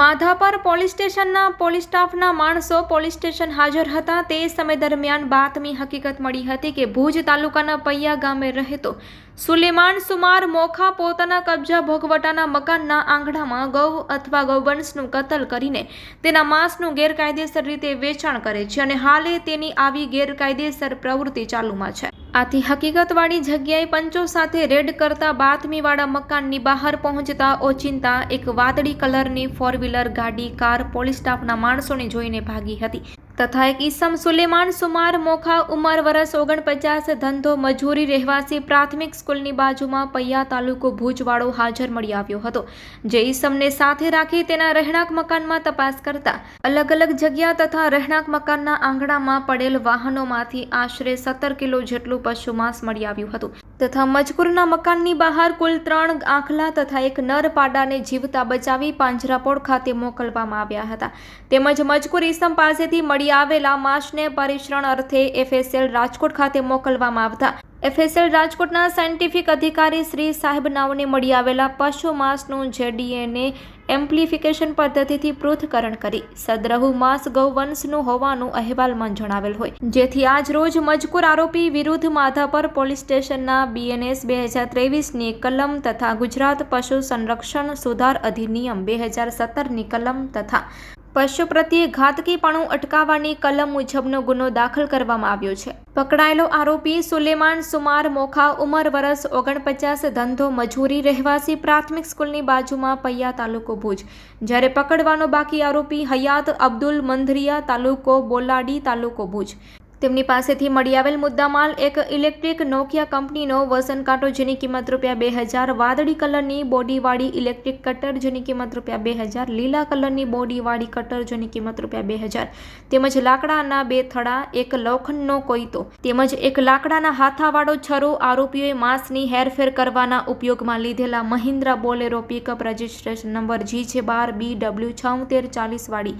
Madhapar police સ્ટેશનના police સ્ટાફના માણસો પોલીસ સ્ટેશન હાજર હતા. તે સમય દરમિયાન બાતમી હકીકત મળી હતી કે ભુજ તાલુકાના પૈયા ગામે રહેતો સુલેમાન સુમાર મોખા પોતાના કબજા ભોગવટાના મકાનના આંગણામાં ગૌ અથવા ગૌવંશનું કતલ કરીને તેના માંસનું ગેરકાયદેસર રીતે વેચાણ કરે છે અને હાલે તેની આવી ગેરકાયદેસર પ્રવૃત્તિ ચાલુમાં છે. આથી હકીકતવાળી જગ્યાએ પંચો સાથે રેડ કરતા બાતમીવાળા મકાનની બહાર પહોંચતા ઓચિંતા એક વાદળી કલરની ફોર વ્હીલર ગાડી કાર પોલીસ સ્ટાફના માણસોને જોઈને ભાગી હતી. તથા એક ઈસમ સુલેમાન સુમાર મોખા ઉંમર વરસ ઓગણપચાસ ધંધો મજૂરી રહેવાસી પ્રાથમિક સ્કૂલની બાજુમાં પૈયા તાલુકો ભુજવાળો હાજર મળી આવ્યો હતો. જે ઈસમને સાથે રાખી તેના રહેણાંક મકાનમાં તપાસ કરતા અલગ અલગ જગ્યા તથા રહેણાંક મકાનના આંગણામાં પડેલ વાહનોમાંથી આશરે સત્તર કિલો જેટલું પશુ માંસ મળી આવ્યું હતું. તથા મજકૂરના મકાનની બહાર કુલ ત્રણ આંખલા તથા એક નર પાડાને જીવતા બચાવી પાંજરાપોળ ખાતે મોકલવામાં આવ્યા હતા. તેમજ મજકૂર ઈસમ પાસેથી મળી આવેલા માસને પરિશ્રણ અર્થે એફએસએલ રાજકોટ ખાતે મોકલવામાં આવતા એફએસએલ રાજકોટના સાયન્ટિફિક અધિકારી શ્રી સાહેબ નાવને મળી આવેલા પશુ માંસનું જેડીએને એમ્પ્લિફિકેશન પદ્ધતિથી પૃથ્થકરણ કરી. સદ્રહુ માંસ ગૌવંશનું હોવાનું અહેવાલમાં જણાવેલ હોય. જેથી આજ રોજ મજકૂર આરોપી વિરુદ્ધ માધાપર પોલીસ સ્ટેશનના બીએનએસ બે હજાર ત્રેવીસની કલમ તથા ગુજરાત પશુ સંરક્ષણ સુધાર અધિનિયમ બે હજાર સત્તરની કલમ તથા પશુ પ્રત્યે ઘાતકીપણું અટકાવવાની કલમ મુજબનો ગુનો દાખલ કરવામાં આવ્યો છે. પકડાયેલો આરોપી સુલેમાન સુમાર મોખા ઉંમર વરસ ઓગણપચાસ ધંધો મજૂરી રહેવાસી પ્રાથમિક સ્કૂલની બાજુમાં પૈયા તાલુકો ભુજ. જ્યારે પકડવાનો બાકી આરોપી હયાત અબ્દુલ મંધરિયા તાલુકો બોલાડી તાલુકો ભુજ. તેમની પાસેથી મળી આવેલ મુદ્દામાલ એક ઇલેક્ટ્રિક નોકિયા કંપનીનો વસન કાંટો જેની કિંમત રૂપિયા બે હજાર, વાદળી કલરની બોડીવાળી ઇલેક્ટ્રિક કટર જેની કિંમત રૂપિયા બે હજાર, લીલા કલરની બોડીવાળી કટર જેની કિંમત રૂપિયા બે હજાર, તેમજ લાકડાના બે થડા, એક લોખંડનો કોઈતો તેમજ એક લાકડાના હાથાવાળો છરો આરોપીઓએ માંસની હેરફેર કરવાના ઉપયોગમાં લીધેલા Mahindra Bolero pickup registration number G છે બાર બી ડબલ્યુ છોતેર, ચાલીસ વાળી,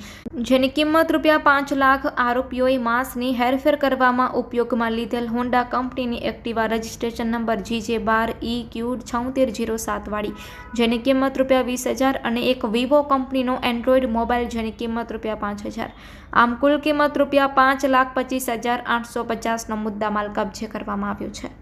જેની કિંમત રૂપિયા પાંચ લાખ આરોપીઓએ માંસની હેરફેર કરવામાં ઉપયોગમાં લીધેલ હોન્ડા કંપનીની એક્ટિવા રજિસ્ટ્રેશન નંબર જી જે બાર ઈ ક્યુ છોતેર જીરો સાતવાળી જેની કિંમત રૂપિયા વીસ હજાર અને એક વિવો કંપનીનો એન્ડ્રોઈડ મોબાઈલ જેની કિંમત રૂપિયા પાંચ હજાર. આમ કુલ કિંમત રૂપિયા પાંચ લાખ પચીસ હજાર આઠસો પચાસનો મુદ્દામાલ કબજે કરવામાં આવ્યો છે.